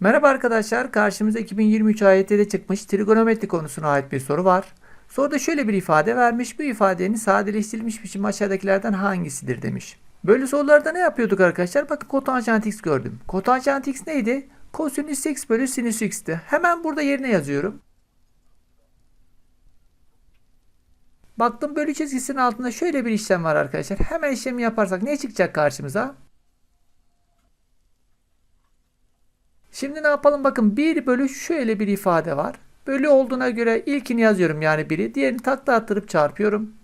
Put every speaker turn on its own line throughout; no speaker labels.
Merhaba arkadaşlar, karşımıza 2023 AYT'de çıkmış trigonometri konusuna ait bir soru var. Soruda şöyle bir ifade vermiş, bu ifadenin sadeleştirilmiş biçimi aşağıdakilerden hangisidir demiş. Böyle sorularda ne yapıyorduk arkadaşlar? Bakın kotanjant x gördüm. Kotanjant x neydi? Kosinüs x bölü sinüs x'ti. Hemen burada yerine yazıyorum. Baktım bölü çizgisinin altında şöyle bir işlem var arkadaşlar. Hemen işlemi yaparsak ne çıkacak karşımıza? Şimdi ne yapalım? Bakın 1 bölü şöyle bir ifade var. Bölü olduğuna göre ilkini yazıyorum yani 1'i. Diğerini takla attırıp çarpıyorum.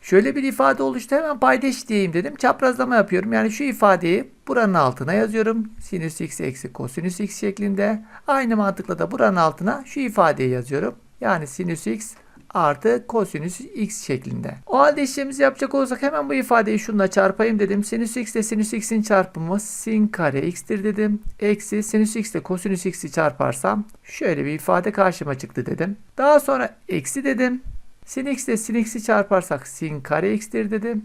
Şöyle bir ifade oluştu. Hemen paydaş diyeyim dedim. Çaprazlama yapıyorum. Yani şu ifadeyi buranın altına yazıyorum. Sinüs x eksi kosinüs x şeklinde. Aynı mantıkla da buranın altına şu ifadeyi yazıyorum. Yani sinüs x artı kosinüs x şeklinde. O halde işlemimizi yapacak olursak hemen bu ifadeyi şununla çarpayım dedim. Sinüs x ile sinüs x'in çarpımı sin kare x'tir dedim. Eksi sinüs x ile kosinüs x'i çarparsam şöyle bir ifade karşıma çıktı dedim. Daha sonra eksi dedim. Sin x ile sin x'i çarparsak sin kare x'tir dedim.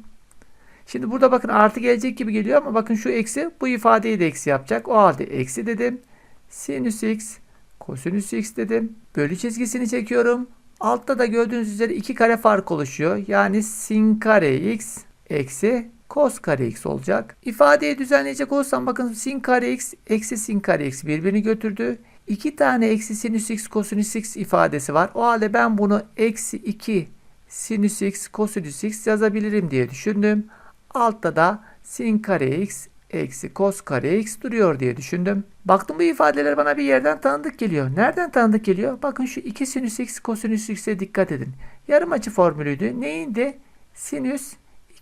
Şimdi burada bakın artı gelecek gibi geliyor ama bakın şu eksi bu ifadeyi de eksi yapacak. O halde eksi dedim. Sinüs x kosinüs x dedim. Bölü çizgisini çekiyorum. Altta da gördüğünüz üzere iki kare fark oluşuyor. Yani sin kare x eksi cos kare x olacak. İfadeyi düzenleyecek olursam bakın sin kare x eksi sin kare x birbirini götürdü. İki tane eksi sinüs x kosinüs x ifadesi var. O halde ben bunu eksi 2 sinüs x kosinüs x yazabilirim diye düşündüm. Altta da sin kare x eksi cos kare x duruyor diye düşündüm. Baktım bu ifadeler bana bir yerden tanıdık geliyor. Nereden tanıdık geliyor? Bakın şu 2 sinüs x kosinüs x'e dikkat edin. Yarım açı formülüydü. Neyindi? Sinüs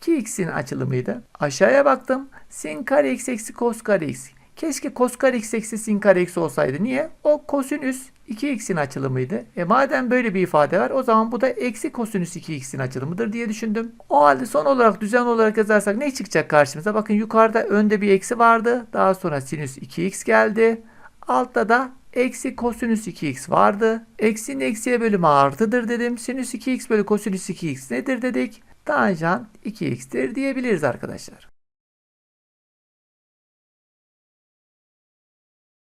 2x'in açılımıydı. Aşağıya baktım. Sin kare x eksi cos kare x. Keşke cos kare x eksi sin kare x olsaydı. Niye? O kosinüs 2x'in açılımıydı. E madem böyle bir ifade var o zaman bu da eksi kosinüs 2x'in açılımıdır diye düşündüm. O halde son olarak düzen olarak yazarsak ne çıkacak karşımıza? Bakın yukarıda önde bir eksi vardı. Daha sonra sinüs 2x geldi. Altta da eksi kosinüs 2x vardı. Eksinin eksiye bölümü artıdır dedim. Sinüs 2x bölü kosinüs 2x nedir dedik? Tanjant 2x'tir diyebiliriz arkadaşlar.